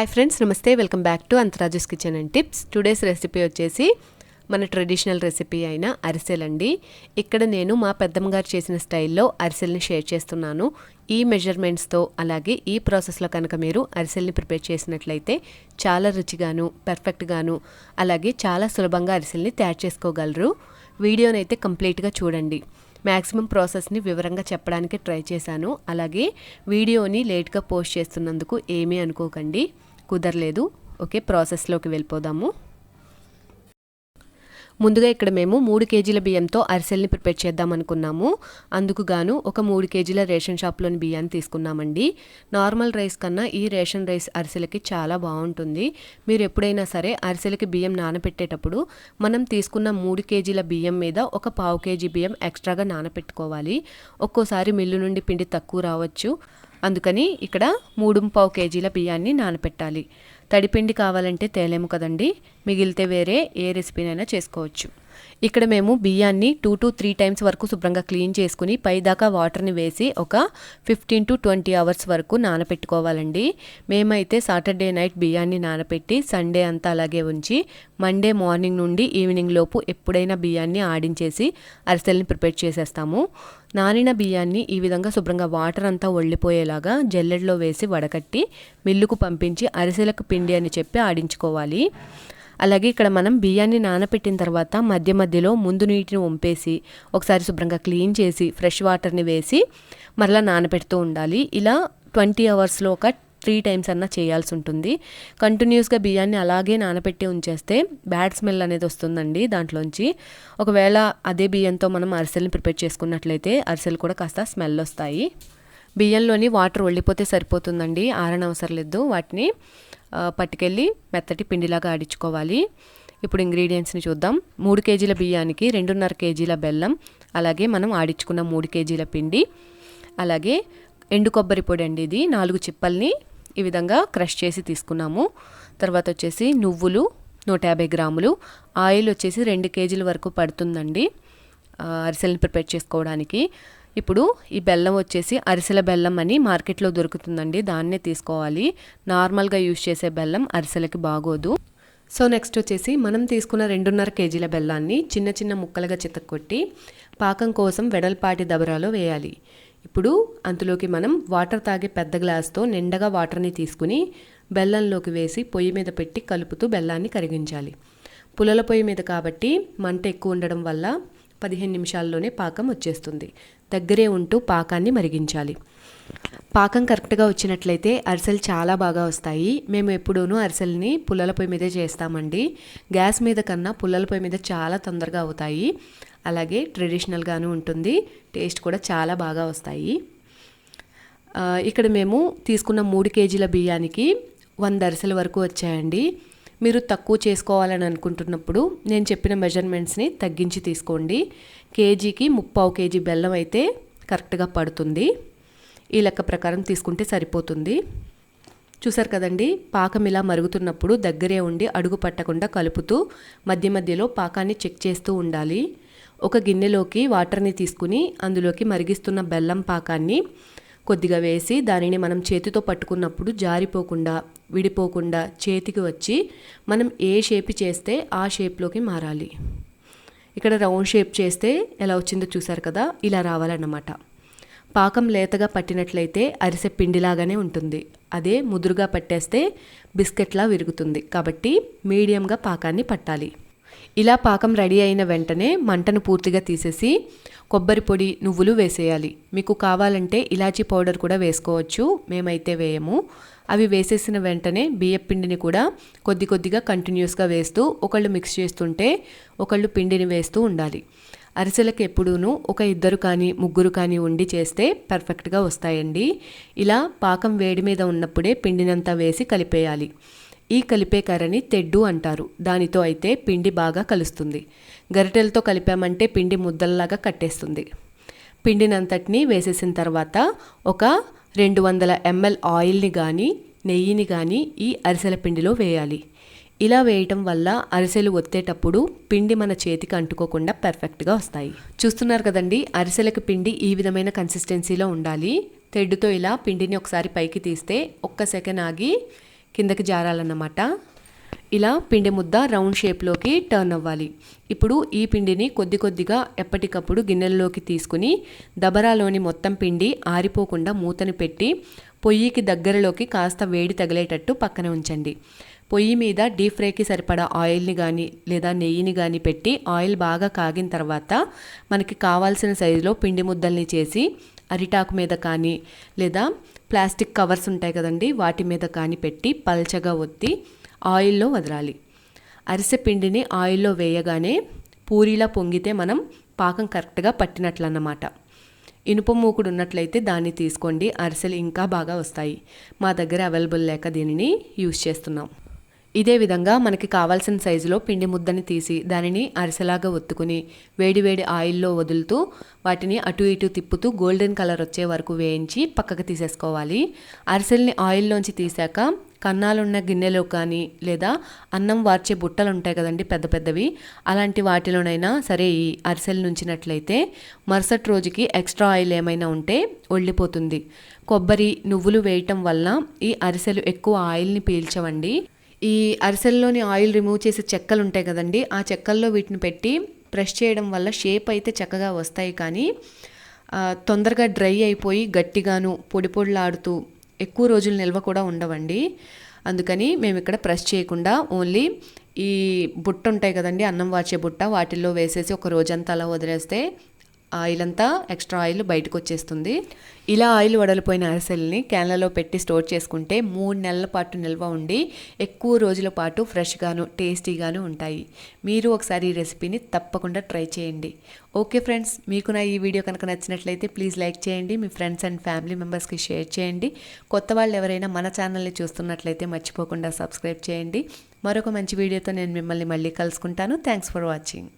Hi friends నమస్తే welcome back to అంతరాజుస్ kitchen and tips today's recipe వచ్చేసి మన traditional recipe అయిన అరిసెలండి. ఇక్కడ నేను మా పెద్దమ్మ గారు చేసిన స్టైల్లో అరిసెల్ని షేర్ చేస్తున్నాను. ఈ మెజర్మెంట్స్తో అలాగే ఈ ప్రాసెస్లో కనుక మీరు అరిసెల్ని ప్రిపేర్ చేసినట్లయితే చాలా రుచిగాను పర్ఫెక్ట్గాను అలాగే చాలా సులభంగా అరిసెల్ని తయారు చేసుకోగలరు. వీడియోనైతే కంప్లీట్గా చూడండి. మ్యాక్సిమం ప్రాసెస్ని వివరంగా చెప్పడానికి ట్రై చేశాను. అలాగే వీడియోని లేట్గా పోస్ట్ చేస్తున్నందుకు ఏమీ అనుకోకండి. కుదరలేదు. ఓకే ప్రాసెస్లోకి వెళ్ళిపోదాము. ముందుగా ఇక్కడ మేము మూడు కేజీల బియ్యంతో అరిసెల్ని ప్రిపేర్ చేద్దాం అనుకున్నాము. అందుకు గాను ఒక మూడు కేజీల రేషన్ షాప్లోని బియ్యాన్ని తీసుకున్నామండి. నార్మల్ రైస్ కన్నా ఈ రేషన్ రైస్ అరిసెలకి చాలా బాగుంటుంది. మీరు ఎప్పుడైనా సరే అరిసెలకి బియ్యం నానబెట్టేటప్పుడు మనం తీసుకున్న మూడు కేజీల బియ్యం మీద ఒక పావు కేజీ బియ్యం ఎక్స్ట్రాగా నానబెట్టుకోవాలి. ఒక్కోసారి మిల్లు నుండి పిండి తక్కువ రావచ్చు. అందుకని ఇక్కడ మూడు పావు కేజీల బియ్యాన్ని నానపెట్టాలి. తడిపిండి కావాలంటే తేలేము కదండి. మిగిలితే వేరే ఏ రెసిపీనైనా చేసుకోవచ్చు. ఇక్కడ మేము బియ్యాన్ని టూ టు త్రీ టైమ్స్ వరకు శుభ్రంగా క్లీన్ చేసుకుని పైదాకా వాటర్ని వేసి ఒక ఫిఫ్టీన్ టు ట్వంటీ అవర్స్ వరకు నానపెట్టుకోవాలండి. మేమైతే సాటర్డే నైట్ బియ్యాన్ని నానపెట్టి సండే అంతా అలాగే ఉంచి మండే మార్నింగ్ నుండి ఈవినింగ్ లోపు ఎప్పుడైనా బియ్యాన్ని ఆడించేసి అరిసెల్ని ప్రిపేర్ చేసేస్తాము. నానిన బియ్యాన్ని ఈ విధంగా శుభ్రంగా వాటర్ అంతా ఒళ్ళిపోయేలాగా జల్లెడలో వేసి వడకట్టి మిల్లుకు పంపించి అరిసెలకు పిండి అని చెప్పి ఆడించుకోవాలి. అలాగే ఇక్కడ మనం బియ్యాన్ని నానపెట్టిన తర్వాత మధ్య మధ్యలో ముందు నీటిని వంపేసి ఒకసారి శుభ్రంగా క్లీన్ చేసి ఫ్రెష్ వాటర్ని వేసి మరలా నానపెడుతూ ఉండాలి. ఇలా ట్వంటీ అవర్స్లో ఒక త్రీ టైమ్స్ అన్నా చేయాల్సి ఉంటుంది. కంటిన్యూస్గా బియ్యాన్ని అలాగే నానపెట్టి ఉంచేస్తే బ్యాడ్ స్మెల్ అనేది వస్తుందండి దాంట్లోంచి. ఒకవేళ అదే బియ్యంతో మనం అరిసెల్ని ప్రిపేర్ చేసుకున్నట్లయితే అరిసెలు కూడా కాస్త స్మెల్ వస్తాయి. బియ్యంలోని వాటర్ ఒళ్ళిపోతే సరిపోతుందండి. ఆరనవసరం లేదు వాటిని. పట్టుకెళ్ళి మెత్తటి పిండిలాగా ఆడించుకోవాలి ఇప్పుడు ఇంగ్రీడియంట్స్ని చూద్దాం. మూడు కేజీల బియ్యానికి రెండున్నర కేజీల బెల్లం అలాగే మనం ఆడించుకున్న మూడు కేజీల పిండి అలాగే ఎండు కొబ్బరి పొడి అండి ఇది. నాలుగు చిప్పల్ని ఈ విధంగా క్రష్ చేసి తీసుకున్నాము. తర్వాత వచ్చేసి నువ్వులు నూట యాభై గ్రాములు. ఆయిల్ వచ్చేసి రెండు కేజీల వరకు పడుతుందండి అరిసెల్ని ప్రిపేర్ చేసుకోవడానికి. ఇప్పుడు ఈ బెల్లం వచ్చేసి అరిసెల బెల్లం అని మార్కెట్లో దొరుకుతుందండి. దాన్నే తీసుకోవాలి. నార్మల్గా యూజ్ చేసే బెల్లం అరిసెలకి బాగోదు. సో నెక్స్ట్ వచ్చేసి మనం తీసుకున్న రెండున్నర కేజీల బెల్లాన్ని చిన్న చిన్న ముక్కలుగా చితక్కొట్టి పాకం కోసం వెడల్పాటి దబరాలో వేయాలి. ఇప్పుడు అందులోకి మనం వాటర్ తాగే పెద్ద గ్లాస్తో నిండగా వాటర్ని తీసుకుని బెల్లంలోకి వేసి పొయ్యి మీద పెట్టి కలుపుతూ బెల్లాన్ని కరిగించాలి. పుల్లల పొయ్యి మీద కాబట్టి మంట ఎక్కువ ఉండడం వల్ల పదిహేను నిమిషాల్లోనే పాకం వచ్చేస్తుంది. దగ్గరే ఉంటూ పాకాన్ని మరిగించాలి. పాకం కరెక్ట్గా వచ్చినట్లయితే అరిసెలు చాలా బాగా వస్తాయి. మేము ఎప్పుడూనూ అరిసెల్ని పుల్లల పొయ్యి మీదే చేస్తామండి. గ్యాస్ మీద కన్నా పుల్లల పొయ్యి మీద చాలా తొందరగా అవుతాయి. అలాగే ట్రెడిషనల్గాను ఉంటుంది. టేస్ట్ కూడా చాలా బాగా వస్తాయి. ఇక్కడ మేము తీసుకున్న మూడు కేజీల బియ్యానికి వంద అరిసెల వరకు వచ్చాయండి. మీరు తక్కువ చేసుకోవాలని అనుకుంటున్నప్పుడు నేను చెప్పిన మెజర్మెంట్స్ని తగ్గించి తీసుకోండి. కేజీకి ముప్పావు కేజీ బెల్లం అయితే కరెక్ట్గా పడుతుంది. ఈ లెక్క ప్రకారం తీసుకుంటే సరిపోతుంది. చూసారు కదండి పాకం ఇలా మరుగుతున్నప్పుడు దగ్గరే ఉండి అడుగు పట్టకుండా కలుపుతూ మధ్య మధ్యలో పాకాన్ని చెక్ చేస్తూ ఉండాలి. ఒక గిన్నెలోకి వాటర్ని తీసుకుని అందులోకి మరిగిస్తున్న బెల్లం పాకాన్ని కొద్దిగా వేసి దానిని మనం చేతితో పట్టుకున్నప్పుడు జారిపోకుండా విడిపోకుండా చేతికి వచ్చి మనం ఏ షేప్ చేస్తే ఆ షేప్లోకి మారాలి. ఇక్కడ రౌండ్ షేప్ చేస్తే ఎలా వచ్చిందో చూసారు కదా? ఇలా రావాలన్నమాట. పాకం లేతగా పట్టినట్లయితే అరిసె పిండిలాగానే ఉంటుంది. అదే ముదురుగా పట్టేస్తే బిస్కెట్లా విరుగుతుంది. కాబట్టి మీడియంగా పాకాన్ని పట్టాలి. ఇలా పాకం రెడీ అయిన వెంటనే మంటను పూర్తిగా తీసేసి కొబ్బరి పొడి నువ్వులు వేసేయాలి. మీకు కావాలంటే ఇలాచీ పౌడర్ కూడా వేసుకోవచ్చు. మేమైతే వేయము. అవి వేసేసిన వెంటనే బియ్యం పిండిని కూడా కొద్ది కొద్దిగా కంటిన్యూస్గా వేస్తూ ఒకళ్ళు మిక్స్ చేస్తుంటే ఒకళ్ళు పిండిని వేస్తూ ఉండాలి. అరిసెలకు ఎప్పుడూనూ ఒక ఇద్దరు కానీ ముగ్గురు కానీ ఉండి చేస్తే పర్ఫెక్ట్గా వస్తాయండి. ఇలా పాకం వేడి మీద ఉన్నప్పుడే పిండినంతా వేసి కలిపేయాలి. ఈ కలిపే కర్రని తెడ్డు అంటారు. దానితో అయితే పిండి బాగా కలుస్తుంది. గరిటెలతో కలిపామంటే పిండి ముద్దల్లాగా కట్టేస్తుంది. పిండినంతటిని వేసేసిన తర్వాత ఒక రెండు వందల ఎంఎల్ ఆయిల్ని కానీ నెయ్యిని కానీ ఈ అరిసెల పిండిలో వేయాలి. ఇలా వేయటం వల్ల అరిసెలు ఒత్తేటప్పుడు పిండి మన చేతికి అంటుకోకుండా పర్ఫెక్ట్గా వస్తాయి. చూస్తున్నారు కదండి అరిసెలకు పిండి ఈ విధమైన కన్సిస్టెన్సీలో ఉండాలి. తెడ్డుతో ఇలా పిండిని ఒకసారి పైకి తీస్తే ఒక్క సెకండ్ ఆగి కిందకి జారాలన్నమాట. ఇలా పిండి ముద్ద రౌండ్ షేప్లోకి టర్న్ అవ్వాలి. ఇప్పుడు ఈ పిండిని కొద్ది కొద్దిగా ఎప్పటికప్పుడు గిన్నెల్లోకి తీసుకుని దబరాలోని మొత్తం పిండి ఆరిపోకుండా మూతని పెట్టి పొయ్యికి దగ్గరలోకి కాస్త వేడి తగిలేటట్టు పక్కన ఉంచండి. పొయ్యి మీద డీప్ ఫ్రైకి సరిపడా ఆయిల్ని కానీ లేదా నెయ్యిని కానీ పెట్టి ఆయిల్ బాగా కాగిన తర్వాత మనకి కావాల్సిన సైజులో పిండి ముద్దల్ని చేసి అరిటాకు మీద కానీ లేదా ప్లాస్టిక్ కవర్స్ ఉంటాయి కదండి వాటి మీద కానీ పెట్టి పల్చగా ఒత్తి ఆయిల్లో వదలాలి. అరిసె పిండిని ఆయిల్లో వేయగానే పూరీలా పొంగితే మనం పాకం కరెక్ట్గా పట్టినట్లు అన్నమాట ఇనుప మూకుడు ఉన్నట్లయితే దాన్ని తీసుకోండి అరిసెలు ఇంకా బాగా వస్తాయి. మా దగ్గర అవైలబుల్ లేక దీనిని యూజ్ చేస్తున్నాం. ఇదే విధంగా మనకి కావాల్సిన సైజులో పిండి ముద్దని తీసి దానిని అరిసెలాగా ఒత్తుకుని వేడివేడి ఆయిల్లో వదులుతూ వాటిని అటు ఇటు తిప్పుతూ గోల్డెన్ కలర్ వచ్చే వరకు వేయించి పక్కకు తీసేసుకోవాలి. అరిసెల్ని ఆయిల్లోంచి తీసాక కన్నాలున్న గిన్నెలో కానీ లేదా అన్నం వార్చే బుట్టలు ఉంటాయి కదండి పెద్ద పెద్దవి అలాంటి వాటిలోనైనా సరే ఈ అరిసెలు నుంచినట్లయితే మరుసటి రోజుకి ఎక్స్ట్రా ఆయిల్ ఏమైనా ఉంటే ఒళ్ళిపోతుంది. కొబ్బరి నువ్వులు వేయటం వల్ల ఈ అరిసెలు ఎక్కువ ఆయిల్ని పీల్చవండి. ఈ అరిసెల్లోని ఆయిల్ రిమూవ్ చేసే చెక్కలు ఉంటాయి కదండి ఆ చెక్కల్లో వీటిని పెట్టి ప్రెస్ చేయడం వల్ల షేప్ అయితే చక్కగా వస్తాయి. కానీ తొందరగా డ్రై అయిపోయి గట్టిగాను పొడి పొడిలాడుతూ ఎక్కువ రోజులు నిల్వ కూడా ఉండవండి. అందుకని మేము ఇక్కడ ప్రెస్ చేయకుండా ఓన్లీ ఈ బుట్ట ఉంటాయి కదండి అన్నం వాచే బుట్ట వాటిల్లో వేసేసి ఒక రోజంతా అలా వదిలేస్తే ఆయిల్ అంతా ఎక్స్ట్రా ఆయిల్ బయటకు వచ్చేస్తుంది ఇలా ఆయిల్ వడలిపోయిన అరిసెల్ని క్యాన్లలో పెట్టి స్టోర్ చేసుకుంటే మూడు నెలల పాటు నిల్వ ఉండి ఎక్కువ రోజుల పాటు ఫ్రెష్గాను టేస్టీగాను ఉంటాయి. మీరు ఒకసారి ఈ రెసిపీని తప్పకుండా ట్రై చేయండి. ఓకే ఫ్రెండ్స్ మీకు నా ఈ వీడియో కనుక నచ్చినట్లయితే ప్లీజ్ లైక్ చేయండి మీ ఫ్రెండ్స్ అండ్ ఫ్యామిలీ మెంబర్స్కి షేర్ చేయండి. కొత్త వాళ్ళు ఎవరైనా మన ఛానల్ని చూస్తున్నట్లయితే మర్చిపోకుండా సబ్స్క్రైబ్ చేయండి. మరొక మంచి వీడియోతో నేను మిమ్మల్ని మళ్ళీ కలుసుకుంటాను. Thanks for watching.